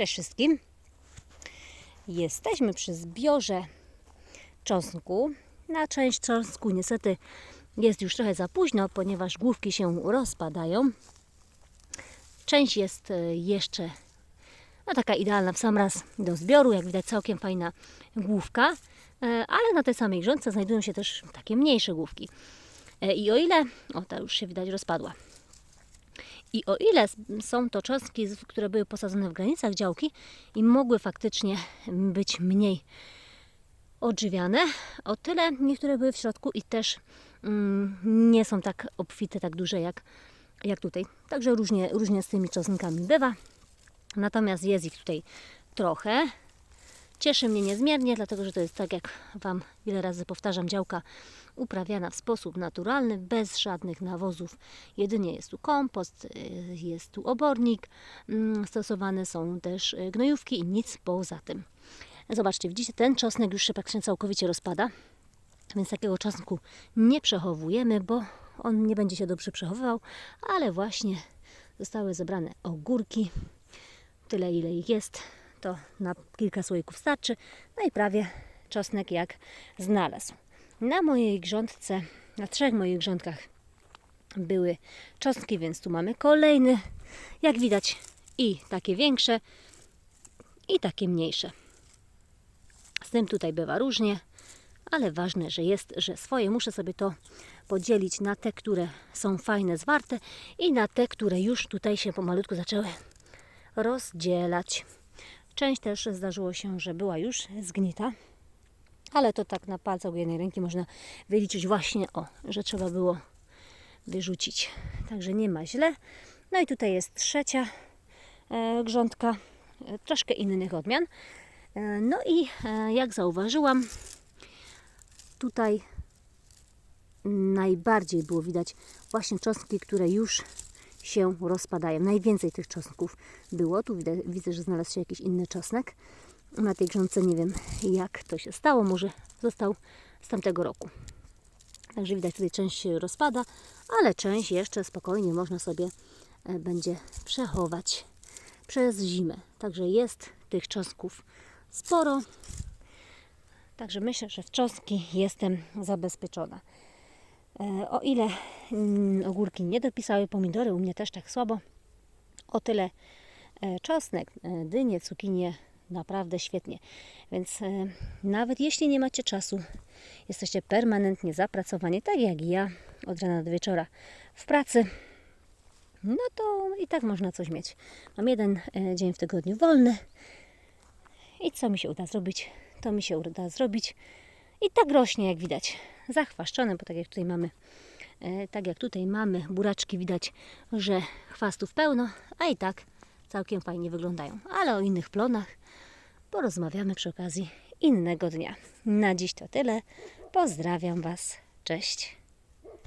Cześć wszystkim. Jesteśmy przy zbiorze czosnku. Na część czosnku niestety jest już trochę za późno, ponieważ główki się rozpadają. Część jest e, jeszcze no, taka idealna w sam raz do zbioru. Jak widać całkiem fajna główka. E, Ale na tej samej grządce znajdują się też takie mniejsze główki. E, I o ile... O, ta już się widać rozpadła. I o ile są to cząstki, z- które były posadzone w granicach działki i mogły faktycznie być mniej odżywiane, o tyle niektóre były w środku i też mm, nie są tak obfite, tak duże jak, jak tutaj. Także różnie, różnie z tymi czosnkami bywa. Natomiast jest ich tutaj trochę. Cieszy mnie niezmiernie, dlatego że to jest tak, jak Wam wiele razy powtarzam, działka uprawiana w sposób naturalny, bez żadnych nawozów. Jedynie jest tu kompost, y, jest tu obornik, mm, stosowane są też y, gnojówki i nic poza tym. Zobaczcie, widzicie, ten czosnek już się praktycznie całkowicie rozpada, więc takiego czosnku nie przechowujemy, bo on nie będzie się dobrze przechowywał, ale właśnie zostały zebrane ogórki, tyle ile ich jest, to na kilka słoików starczy. No i prawie czosnek jak znalazł. Na mojej grządce, na trzech moich grządkach były czosnki, więc tu mamy kolejny. Jak widać i takie większe, i takie mniejsze. Z tym tutaj bywa różnie, ale ważne, że jest, że swoje muszę sobie to podzielić na te, które są fajne, zwarte i na te, które już tutaj się pomalutku zaczęły rozdzielać. Część też zdarzyło się, że była już zgnita, ale to tak na palcach jednej ręki można wyliczyć właśnie o, że trzeba było wyrzucić. Także nie ma źle. No i tutaj jest trzecia e, grządka, e, troszkę innych odmian. E, no i jak zauważyłam, tutaj najbardziej było widać właśnie czosnki, które już się rozpadają. Najwięcej tych czosnków było. Tu widzę, widzę, że znalazł się jakiś inny czosnek. Na tej grządce nie wiem jak to się stało. Może został z tamtego roku. Także widać tutaj część rozpada, ale część jeszcze spokojnie można sobie e, będzie przechować przez zimę. Także jest tych czosnków sporo. Także myślę, że w czosnki jestem zabezpieczona. E, O ile ogórki nie dopisały, pomidory u mnie też tak słabo, o tyle e, czosnek, e, dynie, cukinie naprawdę świetnie. Więc e, nawet jeśli nie macie czasu, jesteście permanentnie zapracowani, tak jak ja, od rana do wieczora w pracy, no to i tak można coś mieć. Mam jeden dzień w tygodniu wolny i co mi się uda zrobić, to mi się uda zrobić. I tak rośnie, jak widać, zachwaszczone, bo tak jak tutaj mamy, tak jak tutaj mamy buraczki, widać, że chwastów pełno, a i tak całkiem fajnie wyglądają. Ale o innych plonach porozmawiamy przy okazji innego dnia. Na dziś to tyle. Pozdrawiam Was. Cześć.